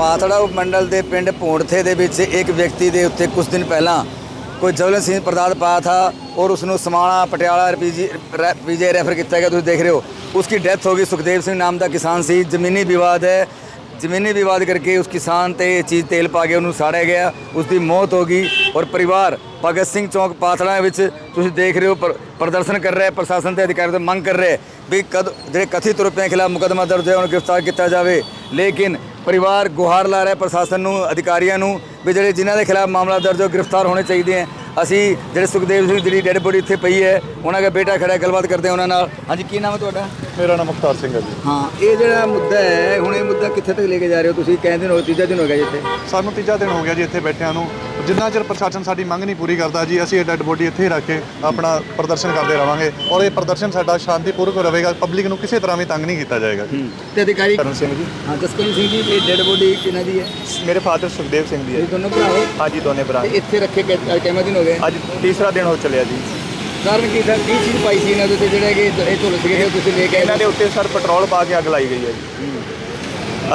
ਪਾਤੜਾ ਮੰਡਲ ਦੇ ਪਿੰਡ ਭੋਂਡਥੇ ਦੇ ਵਿੱਚ ਇੱਕ ਵਿਅਕਤੀ ਦੇ ਉੱਤੇ ਕੁਝ ਦਿਨ ਪਹਿਲਾਂ ਕੋਈ ਜਵਲਨ ਸਿੰਘ ਪਰਦਾਦ ਪਾਇਆ ਥਾ ਔਰ ਉਸ ਨੂੰ ਸਮਾਣਾ ਪਟਿਆਲਾ ਪੀਜੀ ਪੀਜੇ ਰੈਫਰ ਕੀਤਾ ਗਿਆ। ਤੁਸੀਂ ਦੇਖ ਰਹੇ ਹੋ ਉਸकी ਡੈਥ ਹੋ ਗਈ। ਸੁਖਦੇਵ ਸਿੰਘ ਨਾਮ ਦਾ ਕਿਸਾਨ ਸੀ। ਜ਼ਮੀਨੀ ਵਿਵਾਦ ਹੈ। ਜ਼ਮੀਨੀ ਵਿਵਾਦ ਕਰਕੇ ਉਸ ਕਿਸਾਨ ਤੇ ਇਹ ਚੀਜ਼ ਤੇਲ ਪਾ ਕੇ ਉਹਨੂੰ ਸਾੜਿਆ ਗਿਆ ਉਸ ਦੀ ਮੌਤ ਹੋ ਗਈ ਔਰ ਪਰਿਵਾਰ ਭਗਤ ਸਿੰਘ ਚੌਕ ਪਾਤੜਾ ਵਿੱਚ ਤੁਸੀਂ ਦੇਖ ਰਹੇ ਹੋ ਪ੍ਰਦਰਸ਼ਨ ਕਰ ਰਿਹਾ, ਪ੍ਰਸ਼ਾਸਨ ਤੇ ਅਧਿਕਾਰੀ ਤੋਂ ਮੰਗ ਕਰ ਰਿਹਾ ਵੀ ਕਦ, ਜਿਹੜੇ ਕਥਿਤ ਰੁਪਿਆਂ ਖਿਲਾਫ ਮੁਕੱਦਮਾ ਦਰਜ ਹੈ ਉਹਨੂੰ ਗ੍ਰਿਫਤਾਰ ਕੀਤਾ ਜਾਵੇ। ਲੇਕਿਨ ਪਰਿਵਾਰ ਗੁਹਾਰ ਲਾ ਰਿਹਾ ਪ੍ਰਸ਼ਾਸਨ ਨੂੰ, ਅਧਿਕਾਰੀਆਂ ਨੂੰ ਵੀ ਜਿਹੜੇ ਜਿਨ੍ਹਾਂ ਦੇ ਖਿਲਾਫ ਮਾਮਲਾ ਦਰਜ ਹੋ, ਗ੍ਰਿਫਤਾਰ ਹੋਣੇ ਚਾਹੀਦੇ ਹੈ। ਅਸੀਂ ਜਿਹੜੇ ਸੁਖਦੇਵ ਸਿੰਘ ਜਿਹੜੀ ਡੈਡ ਬੋਡੀ ਇੱਥੇ ਪਈ ਹੈ ਉਹਨਾਂ ਦਾ ਬੇਟਾ ਖੜਾ ਗੱਲਬਾਤ ਕਰਦੇ ਹਾਂ ਉਹਨਾਂ ਨਾਲ। ਹਾਂਜੀ ਕੀ ਨਾਮ ਹੈ ਤੁਹਾਡਾ? ਮੇਰਾ ਨਾਮ ਮੁਖਤਾਰ ਸਿੰਘ ਹੈ ਜੀ। ਹਾਂ ਇਹ ਜਿਹੜਾ ਮੁੱਦਾ ਹੈ ਹੁਣ ਇਹ ਮੁੱਦਾ ਕਿੱਥੇ ਤੱਕ ਲੈ ਕੇ ਜਾ ਰਹੇ ਹੋ ਤੁਸੀਂ? ਕਹਿੰਦੇ ਹੋ ਤੀਜਾ ਦਿਨ ਹੋ ਗਿਆ ਜਿੱਥੇ ਸਾਨੂੰ ਤੀਜਾ ਦਿਨ ਹੋ ਗਿਆ ਜੀ ਇੱਥੇ ਬੈਠਿਆਂ ਨੂੰ। ਜਿੰਨਾ ਚਿਰ ਪ੍ਰਸ਼ਾਸਨ ਸਾਡੀ ਮੰਗ ਨਹੀਂ ਪੂਰੀ ਕਰਦਾ ਜੀ ਅਸੀਂ ਇਹ ਡੈੱਡ ਬੋਡੀ ਇੱਥੇ ਹੀ ਰੱਖ ਕੇ ਆਪਣਾ ਪ੍ਰਦਰਸ਼ਨ ਕਰਦੇ ਰਵਾਂਗੇ। ਔਰ ਇਹ ਪ੍ਰਦਰਸ਼ਨ ਸਾਡਾ ਸ਼ਾਂਤੀਪੂਰਵਕ ਰਹੇਗਾ ਪਬਲਿਕ ਨੂੰ ਕਿਸੇ ਤਰ੍ਹਾਂ ਵੀ ਤੰਗ ਨਹੀਂ ਕੀਤਾ ਜਾਏਗਾ ਜੀ। ਤੇ ਅਧਿਕਾਰੀ ਕਰਨ ਸਿੰਘ ਜੀ। ਹਾਂ ਜਸਕਰਨ ਸਿੰਘ ਜੀ ਇਹ ਡੈਡ ਬੋਡੀ ਕਿਹਨਾਂ ਦੀ ਹੈ? ਮੇਰੇ ਫਾਦਰ ਸੁਖਦੇਵ ਸਿੰਘ ਦੀ ਹੈ। ਇਹ ਦੋਨੋਂ ਭਰਾ ਹੋ? ਹਾਂਜੀ ਦੋਨੇ ਭਰਾ। ਇੱਥੇ ਰੱਖੇ ਕਿੰਨੇ ਦਿਨ ਹੋ ਗਏ। ਅੱਜ ਤੀਸਰਾ ਦਿਨ ਹੋ ਚੱਲਿਆ ਜੀ। ਕਾਰਨ ਕੀ ਸਰ? ਕੀ ਚੀਜ਼ ਪਾਈ ਸੀ ਇਹਨਾਂ ਦੇ ਉੱਤੇ ਜਿਹੜੇ ਕਿ ਇਹ ਝੋਲੇ ਸੀਗੇ ਤੇ ਤੁਸੀਂ ਲੈ ਕੇ ਆਏ ਇਹਨਾਂ ਦੇ ਉੱਤੇ ਸਰ ਪੈਟਰੋਲ ਪਾ ਕੇ ਅੱਗ ਲਾਈ ਗਈ ਹੈ ਜੀ।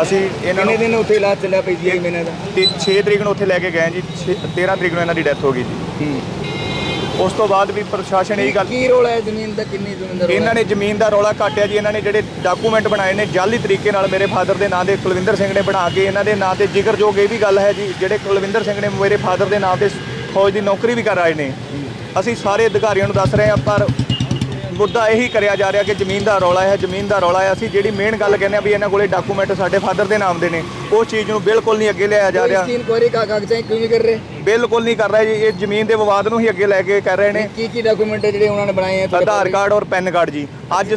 ਅਸੀਂ ਇਹਨਾਂ ਕਿੰਨੇ ਨੂੰ ਦਿਨ ਉੱਥੇ ਇਲਾਜ ਚੱਲਿਆ ਪਈ ਸੀ ਮਹੀਨੇ ਦਾ? 6 ਤਰੀਕ ਨੂੰ ਉੱਥੇ ਲੈ ਕੇ ਗਏ ਜੀ 13 ਤਰੀਕ ਨੂੰ ਇਹਨਾਂ ਦੀ ਡੈਥ ਹੋ ਗਈ ਜੀ। ਉਸ ਤੋਂ ਬਾਅਦ ਵੀ ਪ੍ਰਸ਼ਾਸਨ ਇਹੀ ਗੱਲ ਕੀ ਰੋਲ ਹੈ ਜ਼ਮੀਨ ਦਾ? ਕਿੰਨੀ ਜ਼ਮੀਨ ਦਾ ਰੋਲ ਇਹਨਾਂ ਨੇ ਜ਼ਮੀਨ ਦਾ ਰੌਲਾ ਕਾਟਿਆ ਜੀ। ਇਹਨਾਂ ਨੇ ਜਿਹੜੇ ਡਾਕੂਮੈਂਟ ਬਣਾਏ ਨੇ ਜਾਲੀ ਤਰੀਕੇ ਨਾਲ ਮੇਰੇ ਫਾਦਰ ਦੇ ਨਾਂ ਦੇ ਕੁਲਵਿੰਦਰ ਸਿੰਘ ਨੇ ਬਣਾ ਕੇ ਇਹਨਾਂ ਦੇ ਨਾਂ ਤੇ ਜ਼ਿਕਰਯੋਗ ਇਹ ਵੀ ਗੱਲ ਹੈ ਜੀ ਜਿਹੜੇ ਕੁਲਵਿੰਦਰ ਸਿੰਘ ਨੇ ਮੇਰੇ ਫਾਦਰ ਦੇ ਨਾਂ ਤੇ ਫੌਜ ਦੀ ਨੌਕਰੀ ਵੀ ਕਰ ਆਏ ਨੇ। ਅਸੀਂ ਸਾਰੇ ਅਧਿਕਾਰੀਆਂ ਨੂੰ ਦੱਸ ਰਹੇ ਹਾਂ ਪਰ ਮੁੱਦਾ ਇਹੀ ਕਰਿਆ ਜਾ ਰਿਹਾ ਕਿ ਜ਼ਮੀਨ ਦਾ ਰੌਲਾ ਹੈ ਜ਼ਮੀਨ ਦਾ ਰੌਲਾ ਹੈ। ਅਸੀਂ ਜਿਹੜੀ ਮੇਨ ਗੱਲ ਕਹਿੰਦੇ ਆ ਵੀ ਇਹਨਾਂ ਕੋਲੇ ਡਾਕੂਮੈਂਟ ਸਾਡੇ ਫਾਦਰ ਦੇ ਨਾਮ ਦੇ ਨੇ। ਉਸ ਚੀਜ਼ ਨੂੰ ਬਿਲਕੁਲ ਨਹੀਂ ਅੱਗੇ ਲਿਆਇਆ ਜਾ ਰਿਹਾ। ਇਸ ਇਨਕੁਆਇਰੀ ਕਾ ਕਾਗਜ਼ਾਂ ਕਿਉਂ ਨਹੀਂ ਕਰ ਰਹੇ? ਬਿਲਕੁਲ ਨਹੀਂ ਕਰ ਰਹੇ ਜੀ। ਇਹ ਜ਼ਮੀਨ ਦੇ ਵਿਵਾਦ ਨੂੰ ਹੀ ਅੱਗੇ ਲੈ ਕੇ ਕਰ ਰਹੇ ਨੇ। ਕੀ ਕੀ ਡਾਕੂਮੈਂਟ ਜਿਹੜੇ ਉਹਨਾਂ ਨੇ ਬਣਾਏ ਆ ਆਧਾਰ? ਕਾਰਡ ਔਰ ਪੈਨ ਕਾਰਡ ਜੀ। ਅੱਜ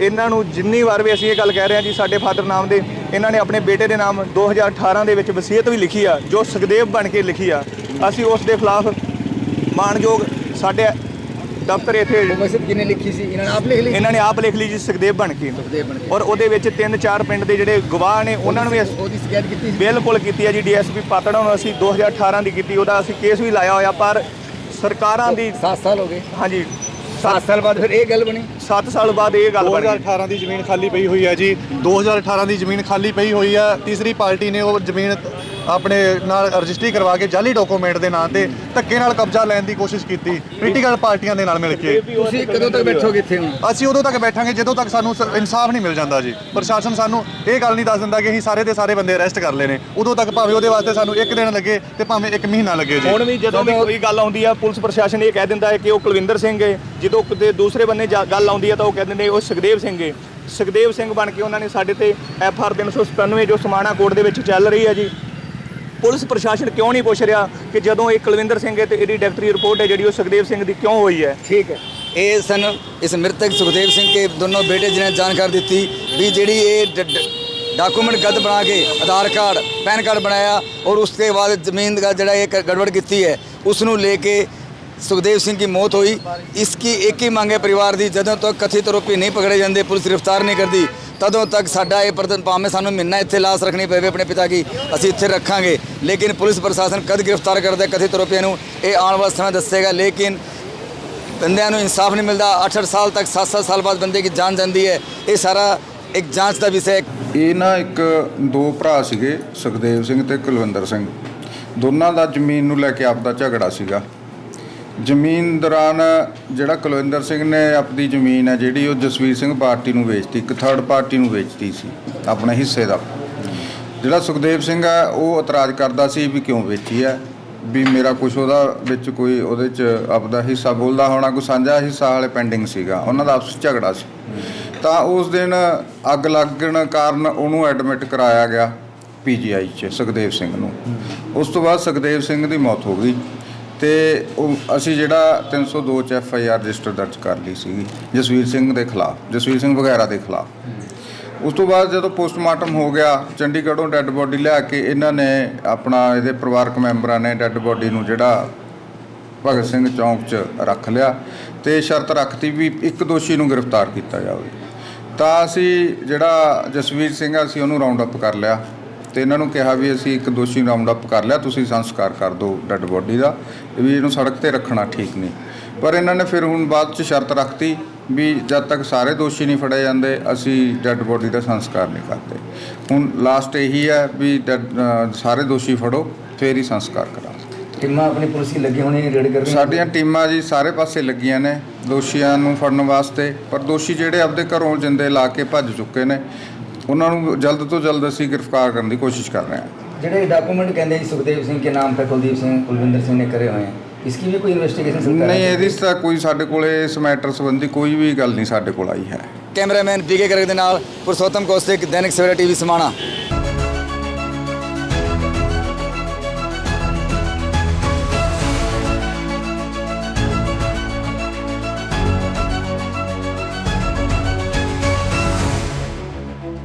ਇਹਨਾਂ ਨੂੰ ਜਿੰਨੀ ਵਾਰ ਵੀ ਅਸੀਂ ਇਹ ਗੱਲ ਕਹਿ ਰਹੇ ਹਾਂ ਜੀ ਸਾਡੇ ਫਾਦਰ ਨਾਮ ਦੇ ਇਹਨਾਂ ਨੇ ਆਪਣੇ ਬੇਟੇ ਦੇ ਨਾਮ 2018 ਦੇ ਵਿੱਚ ਵਸੀਅਤ ਵੀ ਲਿਖੀ ਆ ਜੋ ਸੁਖਦੇਵ ਬਣ ਕੇ ਲਿਖੀ ਆ। ਅਸੀਂ ਉਸ ਦੇ ਖਿਲਾਫ ਮਾਨਯੋਗ ਸਾਡੇ ਦਫ਼ਤਰ ਇੱਥੇ ਉਹ ਮੈਸੇਜ ਕਿਨੇ ਲਿਖੀ ਸੀ? ਇਹਨਾਂ ਨੇ ਆਪ ਲਿਖ ਲਈ? ਇਹਨਾਂ ਨੇ ਆਪ ਲਿਖ ਲਈ ਜੀ ਸੁਖਦੇਵ ਬਣ ਕੇ। ਸੁਖਦੇਵ ਬਣ ਕੇ। ਔਰ ਉਹਦੇ ਵਿੱਚ ਤਿੰਨ ਚਾਰ ਪਿੰਡ ਦੇ ਜਿਹੜੇ ਗਵਾਹ ਨੇ ਉਹਨਾਂ ਨੂੰ ਵੀ ਉਹਦੀ ਸ਼ਿਕਾਇਤ ਕੀਤੀ ਸੀ? ਬਿਲਕੁਲ ਕੀਤੀ ਹੈ ਜੀ ਡੀਐਸਪੀ ਪਾਤੜਾ ਨੂੰ ਅਸੀਂ 2018 ਦੀ ਕੀਤੀ ਉਹਦਾ ਅਸੀਂ ਕੇਸ ਵੀ ਲਾਇਆ ਹੋਇਆ ਪਰ ਸਰਕਾਰਾਂ ਦੀ 7 ਸਾਲ ਹੋ ਗਏ। ਹਾਂਜੀ। 7 ਸਾਲ ਬਾਅਦ ਫਿਰ ਇਹ ਗੱਲ ਬਣੀ? 7 ਸਾਲ ਬਾਅਦ ਇਹ ਗੱਲ ਬਣੀ 2018 ਦੀ ਜ਼ਮੀਨ ਖਾਲੀ ਪਈ ਹੋਈ ਹੈ ਜੀ। 2018 ਦੀ ਜ਼ਮੀਨ ਖਾਲੀ ਪਈ ਹੋਈ ਹੈ ਤੀਸਰੀ ਪਾਰਟੀ ਨੇ ਉਹ ਜ਼ਮੀਨ ਆਪਣੇ ਨਾਲ ਰਜਿਸਟਰੀ ਕਰਵਾ ਕੇ ਜਾਲੀ ਡਾਕੂਮੈਂਟ ਦੇ ਨਾਂ ਤੇ ਧੱਕੇ ਨਾਲ ਕਬਜ਼ਾ ਲੈਣ ਦੀ ਕੋਸ਼ਿਸ਼ ਕੀਤੀ। ਪੋਲੀਟੀਕਲ ਪਾਰਟੀਆਂ ਦੇ ਨਾਲ ਮਿਲ ਕੇ। ਤੁਸੀਂ ਕਦੋਂ ਤੱਕ ਬੈਠੋਗੇ ਇੱਥੇ ਹੁਣ? ਅਸੀਂ ਉਦੋਂ ਤੱਕ ਬੈਠਾਂਗੇ ਜਦੋਂ ਤੱਕ ਸਾਨੂੰ ਸ- ਇਨਸਾਫ ਨਹੀਂ ਮਿਲ ਜਾਂਦਾ ਜੀ। ਪ੍ਰਸ਼ਾਸਨ ਸਾਨੂੰ ਇਹ ਗੱਲ ਨਹੀਂ ਦੱਸ ਦਿੰਦਾ ਕਿ ਅਸੀਂ ਸਾਰੇ ਦੇ ਸਾਰੇ ਬੰਦੇ ਅਰੈਸਟ ਕਰ ਲਏ ਨੇ। ਉਦੋਂ ਤੱਕ ਭਾਵੇਂ ਉਹਦੇ ਵਾਸਤੇ ਸਾਨੂੰ ਇੱਕ ਦਿਨ ਲੱਗੇ ਤੇ ਭਾਵੇਂ ਇੱਕ ਮਹੀਨਾ ਲੱਗੇ ਜੀ। ਹੁਣ ਵੀ ਜਦੋਂ ਵੀ ਕੋਈ ਗੱਲ ਆਉਂਦੀ ਆ ਪੁਲਿਸ ਪ੍ਰਸ਼ਾਸਨ ਇਹ ਕਹਿ ਦਿੰਦਾ ਹੈ ਕਿ ਉਹ ਕੁਲਵਿੰਦਰ ਸਿੰਘ ਹੈ। ਜਦੋਂ ਕਿਤੇ ਦੂਸਰੇ ਬੰਨੇ ਗੱਲ ਆਉਂਦੀ ਆ ਤਾਂ ਉਹ ਕਹਿ ਦਿੰਦੇ ਉਹ ਸੁਖਦੇਵ ਸਿੰਘ ਹੈ ਸੁਖਦੇਵ ਸਿੰਘ ਬਣ ਕੇ ਉਹਨਾਂ ਨੇ ਸਾਡੇ ਤੇ ਐਫ ਆਰ 397 ਜੋ ਸਮਾਣਾ ਕੋਰਟ ਦੇ ਵਿੱਚ ਚੱਲ ਰਹੀ ਹੈ ਜੀ। ਪੁਲਿਸ ਪ੍ਰਸ਼ਾਸਨ ਕਿਉਂ ਨਹੀਂ ਪੁੱਛ ਰਿਹਾ ਕਿ ਜਦੋਂ ਇਹ ਕੁਲਵਿੰਦਰ ਸਿੰਘ ਹੈ ਤੇ ਇਹਦੀ ਡਾਕਟਰੀ ਰਿਪੋਰਟ ਹੈ ਜਿਹੜੀ ਉਹ ਸੁਖਦੇਵ ਸਿੰਘ ਦੀ ਕਿਉਂ ਹੋਈ ਹੈ? ਠੀਕ ਹੈ। ਇਹ ਸਨ, ਇਸ ਮ੍ਰਿਤਕ ਸੁਖਦੇਵ ਸਿੰਘ ਕੇ ਦੋਨੋਂ ਬੇਟੇ ਜਿਨ੍ਹਾਂ ਨੇ ਜਾਣਕਾਰੀ ਦਿੱਤੀ ਵੀ ਜਿਹੜੀ ਇਹ ਡਾਕੂਮੈਂਟ ਗਲਤ ਬਣਾ ਕੇ ਆਧਾਰ ਕਾਰਡ, ਪੈਨ ਕਾਰਡ ਬਣਾਇਆ ਔਰ ਉਸ ਤੋਂ ਬਾਅਦ ਜ਼ਮੀਨ ਦਾ ਜਿਹੜਾ ਇਹ ਗੜਬੜ ਕੀਤੀ ਹੈ ਉਸ ਨੂੰ ਲੈ ਕੇ ਸੁਖਦੇਵ ਸਿੰਘ ਦੀ ਮੌਤ ਹੋਈ। ਇਸकी ਇੱਕ ਹੀ ਮੰਗ ਹੈ ਪਰਿਵਾਰ ਦੀ, ਜਦੋਂ ਤੱਕ ਕਥਿਤ ਆਰੋਪੀ ਨਹੀਂ ਪਕੜੇ ਜਾਂਦੇ, ਪੁਲਿਸ ਗ੍ਰਿਫਤਾਰ ਨਹੀਂ ਕਰਦੀ, ਤਦੋਂ ਤੱਕ ਸਾਡਾ ਇਹ ਪ੍ਰਦਨ ਭਾਵੇਂ ਸਾਨੂੰ ਮਹੀਨਾ ਇੱਥੇ ਲਾਸ ਰੱਖਣੀ ਪਵੇ ਆਪਣੇ ਪਿਤਾ ਕੀ ਅਸੀਂ ਇੱਥੇ ਰੱਖਾਂਗੇ। ਲੇਕਿਨ ਪੁਲਿਸ ਪ੍ਰਸ਼ਾਸਨ ਕਦ ਗ੍ਰਿਫਤਾਰ ਕਰਦਾ ਕਥਿਤ ਆਰੋਪੀਆਂ ਨੂੰ, ਇਹ ਆਉਣ ਵਾਲਾ ਸਮਾਂ ਦੱਸੇਗਾ, ਲੇਕਿਨ ਬੰਦਿਆਂ ਨੂੰ ਇਨਸਾਫ ਨਹੀਂ ਮਿਲਦਾ। 8-8 ਸਾਲ ਤੱਕ 7-7 ਸਾਲ ਬਾਅਦ ਬੰਦੇ ਦੀ ਜਾਨ ਜਾਂਦੀ ਹੈ। ਇਹ ਸਾਰਾ ਇੱਕ ਜਾਂਚ ਦਾ ਵਿਸ਼ਾ ਹੈ। ਇਹ ਨਾ ਇੱਕ ਦੋ ਭਰਾ ਸੀਗੇ, ਸੁਖਦੇਵ ਸਿੰਘ ਤੇ ਕੁਲਵਿੰਦਰ ਸਿੰਘ। ਦੋਨਾਂ ਦਾ ਜ਼ਮੀਨ ਨੂੰ ਲੈ ਕੇ ਆਪਦਾ ਝਗੜਾ ਸੀਗਾ। ਜ਼ਮੀਨ ਦੌਰਾਨ ਜਿਹੜਾ ਕੁਲਵਿੰਦਰ ਸਿੰਘ ਨੇ ਆਪਣੀ ਜ਼ਮੀਨ ਹੈ ਜਿਹੜੀ ਉਹ ਜਸਵੀਰ ਸਿੰਘ ਪਾਰਟੀ ਨੂੰ ਵੇਚਤੀ, ਇੱਕ ਥਰਡ ਪਾਰਟੀ ਨੂੰ ਵੇਚਤੀ ਸੀ, ਆਪਣੇ ਹਿੱਸੇ ਦਾ। ਜਿਹੜਾ ਸੁਖਦੇਵ ਸਿੰਘ ਹੈ, ਉਹ ਇਤਰਾਜ਼ ਕਰਦਾ ਸੀ ਵੀ ਕਿਉਂ ਵੇਚੀ ਹੈ, ਵੀ ਮੇਰਾ ਕੁਝ ਉਹਦਾ ਵਿੱਚ ਕੋਈ ਉਹਦੇ ਚ ਆਪਦਾ ਹਿੱਸਾ ਬੋਲਦਾ ਹੋਣਾ, ਕੋਈ ਸਾਂਝਾ ਹਿੱਸਾ ਵਾਲੇ ਪੈਂਡਿੰਗ ਸੀਗਾ, ਉਹਨਾਂ ਦਾ ਆਪਸ ਝਗੜਾ ਸੀ। ਤਾਂ ਉਸ ਦਿਨ ਅੱਗ ਲੱਗਣ ਕਾਰਨ ਉਹਨੂੰ ਐਡਮਿਟ ਕਰਾਇਆ ਗਿਆ ਪੀਜੀਆਈ 'ਚ ਸੁਖਦੇਵ ਸਿੰਘ ਨੂੰ। ਉਸ ਤੋਂ ਬਾਅਦ ਸੁਖਦੇਵ ਸਿੰਘ ਦੀ ਮੌਤ ਹੋ ਗਈ। ਤੇ ਉਹ ਅਸੀਂ ਜਿਹੜਾ 302 ਚ ਐਫ ਆਈ ਆਰ ਰਜਿਸਟਰ ਦਰਜ ਕਰ ਲਈ ਸੀਗੀ, ਜਸਵੀਰ ਸਿੰਘ ਦੇ ਖਿਲਾਫ, ਜਸਵੀਰ ਸਿੰਘ ਵਗੈਰਾ ਦੇ ਖਿਲਾਫ। ਉਸ ਤੋਂ ਬਾਅਦ ਜਦੋਂ ਪੋਸਟਮਾਰਟਮ ਹੋ ਗਿਆ, ਚੰਡੀਗੜ੍ਹੋਂ ਡੈੱਡ ਬੋਡੀ ਲਿਆ ਕੇ ਇਹਨਾਂ ਨੇ ਆਪਣਾ ਇਹਦੇ ਪਰਿਵਾਰਕ ਮੈਂਬਰਾਂ ਨੇ ਡੈੱਡ ਬੋਡੀ ਨੂੰ ਜਿਹੜਾ ਭਗਤ ਸਿੰਘ ਚੌਂਕ 'ਚ ਰੱਖ ਲਿਆ ਤੇ ਸ਼ਰਤ ਰੱਖਤੀ ਵੀ ਇੱਕ ਦੋਸ਼ੀ ਨੂੰ ਗ੍ਰਿਫਤਾਰ ਕੀਤਾ ਜਾਵੇ। ਤਾਂ ਅਸੀਂ ਜਿਹੜਾ ਜਸਵੀਰ ਸਿੰਘ ਆ, ਅਸੀਂ ਉਹਨੂੰ ਰਾਉਂਡ ਅਪ ਕਰ ਲਿਆ। ਤੇ ਇਹਨਾਂ ਨੂੰ ਕਿਹਾ ਵੀ ਅਸੀਂ ਇੱਕ ਦੋਸ਼ੀ ਰਾਉਂਡ ਅਪ ਕਰ ਲਿਆ ਤੁਸੀਂ ਸੰਸਕਾਰ ਕਰ ਦਿਓ ਡੈੱਡ ਬੋਡੀ ਦਾ ਵੀ ਇਹਨੂੰ ਸੜਕ ਤੇ ਰੱਖਣਾ ਠੀਕ ਨਹੀਂ। ਪਰ ਇਹਨਾਂ ਨੇ ਫਿਰ ਹੁਣ ਬਾਅਦ 'ਚ ਸ਼ਰਤ ਰੱਖਤੀ ਵੀ ਜਦ ਤੱਕ ਸਾਰੇ ਦੋਸ਼ੀ ਨਹੀਂ ਫੜੇ ਜਾਂਦੇ ਅਸੀਂ ਡੈੱਡ ਬੋਡੀ ਦਾ ਸੰਸਕਾਰ ਨਹੀਂ ਕਰਦੇ। ਹੁਣ ਲਾਸਟ ਇਹੀ ਹੈ ਵੀ ਸਾਰੇ ਦੋਸ਼ੀ ਫੜੋ ਫੇਰ ਹੀ ਸੰਸਕਾਰ ਕਰਾਂਗੇ। ਟੀਮਾਂ ਆਪਣੀ ਪੁਲਿਸ ਦੀ ਲੱਗੀ ਹੋਣੀ ਰੇਡ ਕਰ ਰਹੀਆਂ ਸਾਡੀਆਂ ਟੀਮਾਂ ਜੀ ਸਾਰੇ ਪਾਸੇ ਲੱਗੀਆਂ ਨੇ ਦੋਸ਼ੀਆਂ ਨੂੰ ਫੜਨ ਵਾਸਤੇ ਪਰ ਦੋਸ਼ੀ ਜਿਹੜੇ ਆਪਦੇ ਘਰੋਂ ਜਿੰਦੇ ਲਾ ਕੇ ਭੱਜ ਚੁੱਕੇ ਨੇ ਉਹਨਾਂ ਨੂੰ ਜਲਦ ਤੋਂ ਜਲਦ ਅਸੀਂ ਗ੍ਰਿਫਤਾਰ ਕਰਨ ਦੀ ਕੋਸ਼ਿਸ਼ ਕਰ ਰਹੇ ਹਾਂ। ਜਿਹੜੇ ਡਾਕੂਮੈਂਟ ਕਹਿੰਦੇ ਜੀ ਸੁਖਦੇਵ ਸਿੰਘ ਕੇ ਨਾਮ ਤੇ ਕੁਲਦੀਪ ਸਿੰਘ ਕੁਲਵਿੰਦਰ ਸਿੰਘ ਨੇ ਕਰੇ ਹੋਏ ਹੈ ਇਸ ਕੀ ਵੀ ਕੋਈ ਇਨਵੈਸਟੀਗੇਸ਼ਨ ਸਰਕਾਰ ਨਹੀਂ ਇਹਦੀ ਤਾਂ ਕੋਈ ਸਾਡੇ ਕੋਲੇ ਇਸ ਮੈਟਰ ਸੰਬੰਧੀ ਕੋਈ ਵੀ ਗੱਲ ਨਹੀਂ ਸਾਡੇ ਕੋਲ ਆਈ ਹੈ। ਕੈਮਰਾਮੈਨ ਪੀਕੇ ਕਰਕ ਦੇ ਨਾਲ ਪੁਰਸ਼ੋਤਮ ਕੋਸਤਿਕ ਦੈਨਿਕ ਸਵੇਰਾ ਟੀਵੀ ਸਮਾਣਾ।